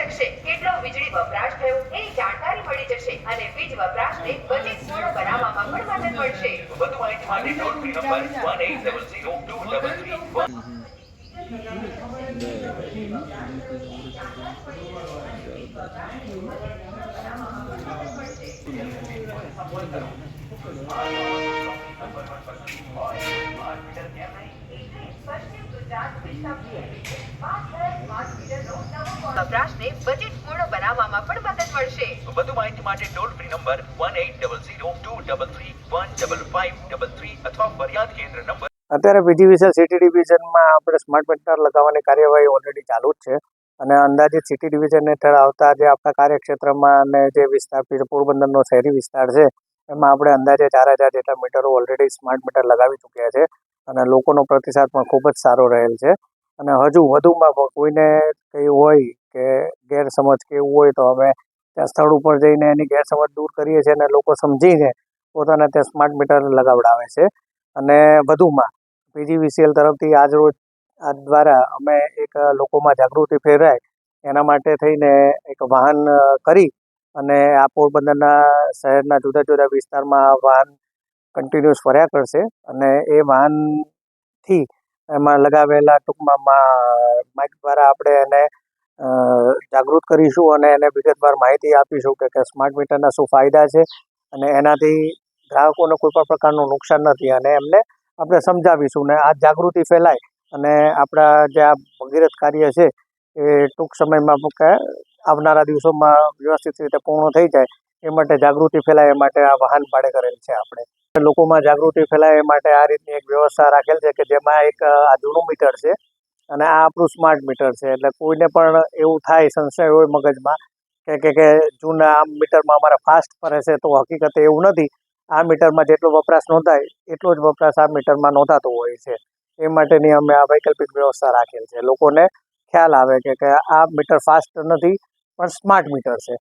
શકશે. કેટલો વીજળી વપરાશ થયો એની જાણકારી મળી જશે અને વીજ વપરાશને બજેટ પૂર્ણ બનાવવામાં પણ મદદ મળશે. વધુ માહિતી માટે toll free number one eight વપરાશને બજેટ પૂર્ણ બનાવવામાં પણ મદદ મળશે. વધુ માહિતી માટે toll free number one eight double zero two double three one double five double three અથવા ફરિયાદ કેન્દ્ર નંબર અત્યારે પીજીવીસીએલ સિટી ડિવિઝનમાં આપણે સ્માર્ટ મીટર લગાવવાની કાર્યવાહી ઓલરેડી ચાલુ જ છે. અને અંદાજિત સિટી ડિવિઝન હેઠળ આવતા જે આપણા કાર્યક્ષેત્રમાં અને જે વિસ્તાર પોરબંદરનો શહેરી વિસ્તાર છે એમાં આપણે અંદાજે ચાર હજાર જેટલા મીટરો ઓલરેડી સ્માર્ટ મીટર લગાવી ચૂક્યા છે. અને લોકોનો પ્રતિસાદ પણ ખૂબ જ સારો રહેલ છે. અને હજુ વધુમાં કોઈને કંઈ હોય કે ગેરસમજ કે એવું હોય તો અમે ત્યાં સ્થળ ઉપર જઈને એની ગેરસમજ દૂર કરીએ છીએ અને લોકો સમજીને પોતાને ત્યાં સ્માર્ટ મીટર લગાવડાવે છે. અને વધુમાં પીજીવીસીએલ તરફથી આજ રોજ આ દ્વારા અમે એક લોકોમાં જાગૃતિ ફેરાય એના માટે થઈને એક વાહન કરી અને આ પોરબંદરના શહેરના જુદા જુદા વિસ્તારમાં વાહન કન્ટિન્યુઅસ ફર્યા કરશે અને એ વાહનથી એમાં લગાવેલા ટૂંકમાં માઇક દ્વારા આપણે એને જાગૃત કરીશું અને એને વિગતવાર માહિતી આપીશું કે સ્માર્ટ મીટરના શું ફાયદા છે અને એનાથી ગ્રાહકોને કોઈ પણ પ્રકારનું નુકસાન નથી અને એમને આપણે સમજાવીશું ને આ જાગૃતિ ફેલાય અને આપણા જે આ ભગીરથ કાર્ય છે એ ટૂંક સમયમાં આવનારા દિવસોમાં વ્યવસ્થિત રીતે પૂર્ણ થઈ જાય એ માટે જાગૃતિ ફેલાય એ માટે આ વાહન ભાડે કરેલ છે આપણે. લોકોમાં જાગૃતિ ફેલાય એ માટે આ રીતની એક વ્યવસ્થા રાખેલ છે કે જેમાં એક આ જૂનું મીટર છે અને આ આપણું સ્માર્ટ મીટર છે. એટલે કોઈને પણ એવું થાય, સંશય હોય મગજમાં કે કે કે જૂના આ મીટરમાં અમારા ફાસ્ટ ફરે છે, તો હકીકતે એવું નથી. આ મીટરમાં જેટલો વપરાશ નોંધાય, એટલો જ વપરાશ આ મીટરમાં નોંધાતો હોય છે. એ માટેની અમે આ વૈકલ્પિક વ્યવસ્થા રાખેલ છે. લોકોને ખ્યાલ આવે કે કે આ મીટર ફાસ્ટ નથી, પણ સ્માર્ટ મીટર છે.